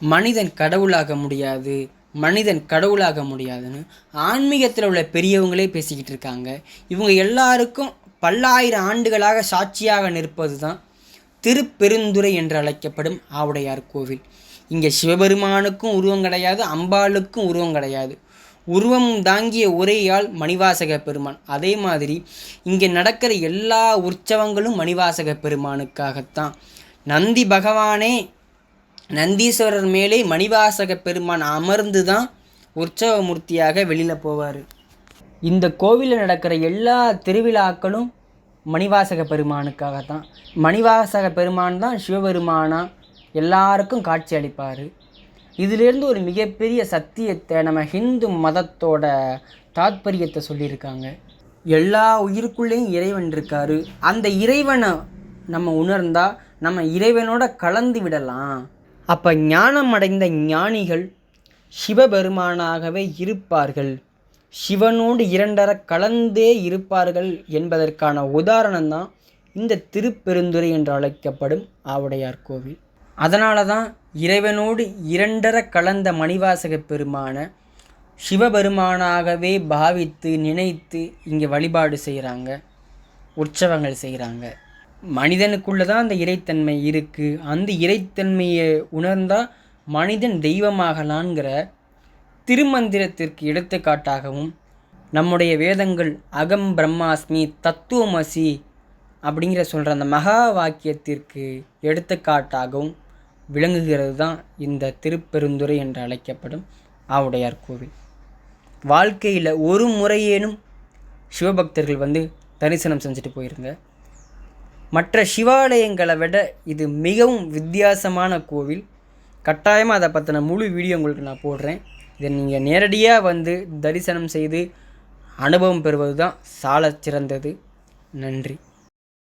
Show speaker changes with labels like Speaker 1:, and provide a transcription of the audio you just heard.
Speaker 1: மனிதன் கடவுளாக முடியாது மனிதன் கடவுளாக முடியாதுன்னு ஆன்மீகத்தில் உள்ள பெரியவங்களே பேசிக்கிட்டு இருக்காங்க. இவங்க எல்லாருக்கும் பல்லாயிரம் ஆண்டுகளாக சாட்சியாக நிற்பது தான் திருப்பெருந்துறை என்று அழைக்கப்படும் ஆவுடையார் கோவில். இங்கே சிவபெருமானுக்கும் உருவம் கிடையாது அம்பாளுக்கும் உருவம் கிடையாது. உருவம் தாங்கிய ஒரே ஆள் மணிவாசக பெருமான். அதே மாதிரி இங்கே நடக்கிற எல்லா உற்சவங்களும் மணிவாசக பெருமானுக்காகத்தான். நந்தி பகவானே நந்தீஸ்வரர் மேலே மணிவாசக பெருமான் அமர்ந்து தான் உற்சவ மூர்த்தியாக வெளியில் போவார். இந்த கோவிலில் நடக்கிற எல்லா திருவிழாக்களும் மணிவாசக பெருமானுக்காக தான் மணிவாசக பெருமான் தான் சிவபெருமானாக எல்லாருக்கும் காட்சி அளிப்பார். இதிலிருந்து ஒரு மிகப்பெரிய சத்தியத்தை நம்ம ஹிந்து மதத்தோட தாத்பரியத்தை சொல்லியிருக்காங்க. எல்லா உயிருக்குள்ளேயும் இறைவன் இருக்காரு. அந்த இறைவனை நம்ம உணர்ந்தால் நம்ம இறைவனோட கலந்து விடலாம். அப்போ ஞானம் அடைந்த ஞானிகள் சிவபெருமானாகவே இருப்பார்கள். சிவனோடு இரண்டர கலந்தே இருப்பார்கள் என்பதற்கான உதாரணம் தான் இந்த திருப்பெருந்துறை என்று அழைக்கப்படும் ஆவுடையார் கோவில். அதனால தான் இறைவனோடு இரண்டர கலந்த மணிவாசக பெருமான சிவபெருமானாகவே பாவித்து நினைத்து இங்கே வழிபாடு செய்கிறாங்க உற்சவங்கள் செய்கிறாங்க. மனிதனுக்குள்ளே தான் அந்த இறைத்தன்மை இருக்குது அந்த இறைத்தன்மையை உணர்ந்தால் மனிதன் தெய்வமாகலான்கிற திருமந்திரத்திற்கு எடுத்துக்காட்டாகவும் நம்முடைய வேதங்கள் அகம் பிரம்மாஸ்மி தத்துவமசி அப்படிங்கிற சொல்கிற அந்த மகா வாக்கியத்திற்கு எடுத்துக்காட்டாகவும் விளங்குகிறது தான் இந்த திருப்பெருந்துறை என்று அழைக்கப்படும் ஆவுடையார் கோவில். வாழ்க்கையில் ஒரு முறையேனும் சிவபக்தர்கள் வந்து தரிசனம் செஞ்சுட்டு போயிருங்க. மற்ற சிவாலயங்களை விட இது மிகவும் வித்தியாசமான கோவில். கட்டாயமாக அதை பற்றின முழு வீடியோ உங்களுக்கு நான் போடுறேன். இதை நீங்கள் நேரடியாக வந்து தரிசனம் செய்து அனுபவம் பெறுவது தான் சால சிறந்தது. நன்றி.